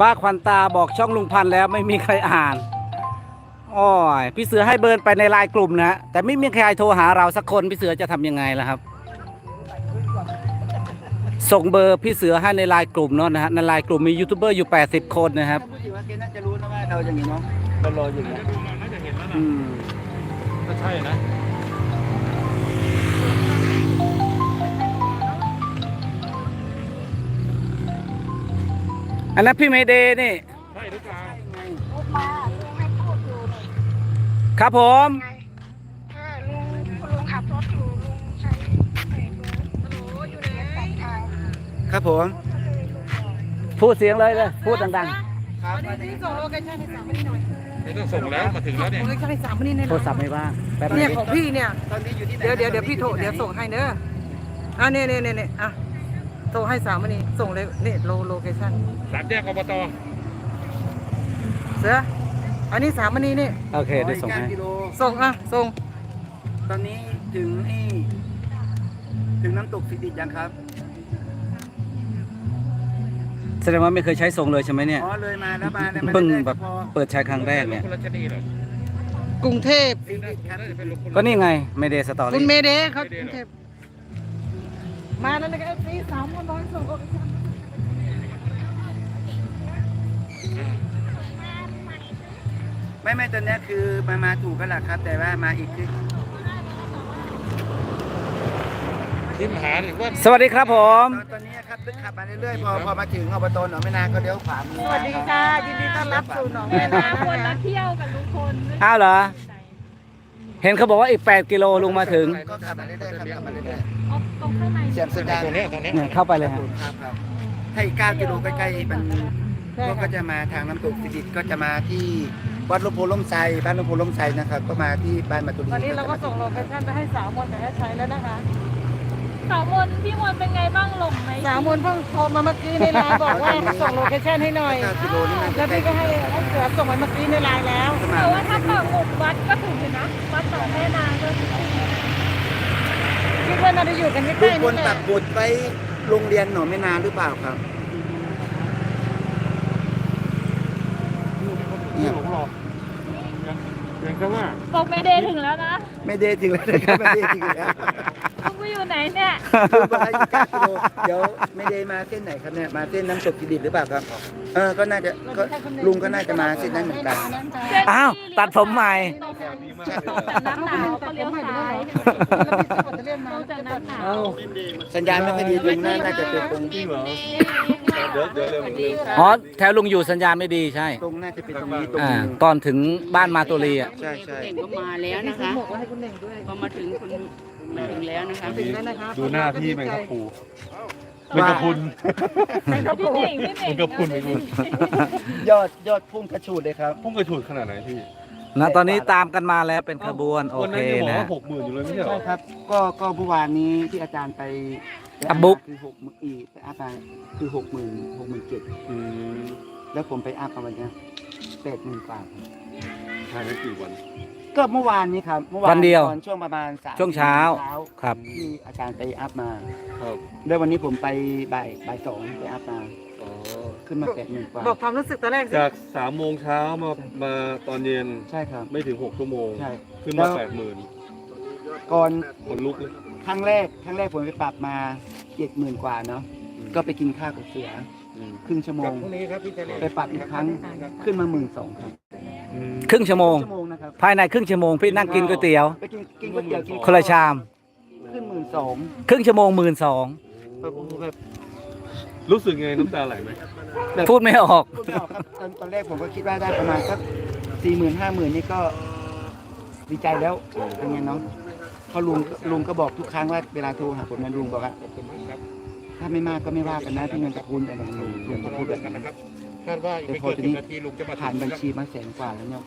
ป้าควันตาบอกช่องลุงพันธุ์แล้วไม่มีใครอ่านโอ้ยพี่เสือให้เบิร์นไปในไลน์กลุ่มนะแต่ไม่มีใครโทรหาเราสักคนพี่เสือจะทำยังไงล่ะครับ ส่งเบอร์พี่เสือให้ในไลน์กลุ่มเนาะนะฮะในไลน์กลุ่มมียูทูบเบอร์อยู่ 80 คนนะครับพูดถึงว่าแกน่าจะรู้นะว่าเราอย่างนี้เนาะเรารออยู่เนี่ยดูมาน่าจะเห็นแล้วนะอืมก็ใช่นะ อันนั้นพี่เมเดย์นี่ ใช่หรือเปล่าลุกมาลุงให้พูดอยู่นี่ครับผม ไงเออลุงคุณลุงขับรถอยู่ลุงใช้เบรกมือฮัลโหลอยู่ไหนตัดทางครับผมก็เลยลุงบอกพูดเสียงเลยเลยพูดดังครับนี่ส่งโลเคชั่นให้สามนี่หน่อยไม่ต้องส่งแล้วมาถึงแล้วเนี่ยโลเคชั่นให้สามนี่หน่ๆอยโทรศัพท์ไม่ว่างแป๊บนึเนี่ยงของพี่เนี่ย ตอนนี้อยู่ที่ไหนเดี๋ยวเดี๋ยวเดี๋ยวพี่โทรเดี๋ยวส่งให้เนอะอะเนี่ยเนี่ยเนี่ยเนี่ยอะ ส่งให้สามนี่ส่งเลยนี่โลโลเคชั่นสามแยกอบตเสืออันนี้สามนี่นี่ โอเคเดี๋ยวส่งให้ กิโล ส่งอะส่งตอนนี้ถึงไอ้ถึงน้ำตกสิริยังครับ แสดงว่าไม่เคยใช้ส่งเลยใช่ไหมเนี่ย อ๋อเลยมาแล้วมาแล้วมาเพิ่งรื่อยๆแบบพอเปิดใช้ครั้งแรกเนี่ย คนละชนิดเหรอกรุงเทพสิริครับน่าจะเป็นลูกคนก็นี่ไงไม่เดสตอคุณรี่ เมเดย์เขากรุงเทพ มาแล้วนะครับซีสามคนน้อยส่งโลเคชั่นไม่ไม่ตอนเนี้ยคือมามาถูกกันแหละครับ แต่ว่ามาอีกคือทิมหาถึงว่าสวัสดีครับผม ตอนตอนนี้ครับตึกขับมาเรื่อยๆพอพอมาถึงอบตหนองไม่นานก็เลี้ยวขวามือสวัสดีค่ะยินดีต้อนรับสู่หนองแม่นานะคะอ้าวเหรอ เห็นเขาบอกว่าอีก 8 กิโลลุงมาถึงก็ขับมาเรื่อยๆครับขับมาเรื่อยตรงข้างในๆเสียมสัญญาณตรงเนี้ยตรงเนี้ยเนี่ยเข้าไปเลยฮะครับครับถ้าอีก9กิโลใกล้ๆมันพวกก็จะมาทางน้ำตกสิริก็จะมาที่วัดหลวงโพล่มไทรบ้านหลวงโพล่มไทรนะครับ ก็มาที่บ้านมาตุลีตอนนี้เราก็ส่งโลเคชั่นไปให้สาวมนต์กับแอดชัยแล้วนะคะ สาวมนพี่มนเป็นไงบ้างหลงไหมสาวมนต์เพิ่งโทรมาเมื่อกี้ในไลน์บอกว่าส่งโลเคชั่นให้หน่อย 9กิโลนี่มันแล้วพี่ก็ให้ให้เสือส่งไปเมื่อกี้ในไลน์แล้วแต่ว่าถ้าปักหมุดวัดก็ถึงอยู่นะวัดสองแม่นางก็ถึงคิดว่าน่าจะอยู่กันใกลุล้งๆพนี่ลแหปัละกบุตรไว้โรงเรียนหนองไม่นานหรือเปล่าครับไม่หลงหรอกเพียงแค่ว่าบอกไม่เดย์ถึงแล้วนะไม่ได้จริงแล้วนะครับไม่ได้จริงแล้ว ลุงไปอยู่ไหนเนี่ยลุงบอกให้อยู่9กิโลเดี๋ยวไม่ได้มาเส้นไหนครับเนี่ยมาเส้นน้ำตกกิดิบหรือเปล่าครับ เออก็น่าจะก็ลุงก็น่าจะมาเส้นนั้นเหมือนกันอ้าวตัดผมใหม่จากน้ำหนาวก็เลี้ยวซ้ายลงจากน้ำหนาวสัญญาณไม่ค่อยดีลุงน่าน่าจะเป็นตรงที่เดี๋ยวเดี๋ยวเร็วเร็วอ๋อแถวลุงอยู่สัญญาณไม่ดีใช่ ตรงน่าจะเป็นตรงนี้ตรงอ่านี้ก่อนถึงบ้านมาตุลีอะ ใช่ใช่เก่งก็มาแล้วนะคะบอกว่าให้คุณหนึ่งด้วยพอมาถึงคุณ มาถึงแล้วนะคะถึงแล้วนะคะดูหน้าพี่แมงกะพรูแมงกะพรุนพี่เน่งพี่เน่งมันก็พูดไม่รู้ยอดยอดพุ่งกระฉูดเลยครับ พุ่งกระฉูดขนาดไหนพี่นะตอนนี้ตามกันมาแล้วเป็นขบวนโอวันเคนั้นยังบอกนะว่าหกหมื่นอยู่เลยไม่ใช่เหรใช่อครับ ก็ก็เมื่อวานนี้ที่อาจารย์ไปอัพบุ๊กคือหกหมื่นอีกไปอัพมาคือหกหมื่นหกหมื่นเจ็ดอืมแล้วผมไปอัพมาวันเนี้แปดหมื่นกว่าครับภายในกี่วัน ก็เมื่อวานนี้ครับเมื่อวานวันเดียวตอนช่วงประมาณสามช่วงเช้าครับ ที่อาจารย์ไปอัพมาครับแล้ววันนี้ผมไปบ่ายบ่ายสองไปอัพมาอ๋อขึ้นมาแปดหมื่นกว่าบอกความรู้สึกตอนแรกสิจากสามโมงเช้ามามาตอนเย็นใช่ครับ ไม่ถึงหกชั่วโมงใช่ขึ้นมาแปดหมื่นก่อนคนลุกเลยครั้งแรกครั้งแรกผมไปปรับมาเจ็ดหมื่นกว่าเนาะก็ไปกินข้าวกับเสืออืมครึ่งชั่วโมงพรุ่งนี้ครับพี่เจริญไปปรับอีกครั้งขึ้นมาหมื่นสองครับอืมครึ่งชั่วโมงชั่วโมงนะ ครับภายในครึ่งชั่วโมงพี่นั่งกินก๋วยเตี๋ยว ไปกินกินก๋วยเตี๋ยวกินคนละชาม ขึ้นหมื่นสองครึ่งชั่วโมงหมื่นสองแบบโอ้โหแบบรู้สึกไงน้ำตาไหลไหมพูดไม่ออกพูดไม่ออกครับตอนตอนแรกผมก็คิดว่าได้ประมาณสักสี่หมื่นห้าหมื่นนี่ก็ดีใจแล้วเป็นไงเนาะเพราะลุงลุงก็บอกทุกครั้งว่าเวลาโทรหาผมนะลุงบอกว่าถ้าไม่มากก็ไม่ว่ากันนะพี่เงินตระกูลอะไรอย่างเงี้ยลุงก็พูดแบบนั้นคาดว่าอีกไม่เกินสิบนาทีลุงจะมาถึงผ่านบัญนะครับชีมาแสนกว่าแล้วเนี่ย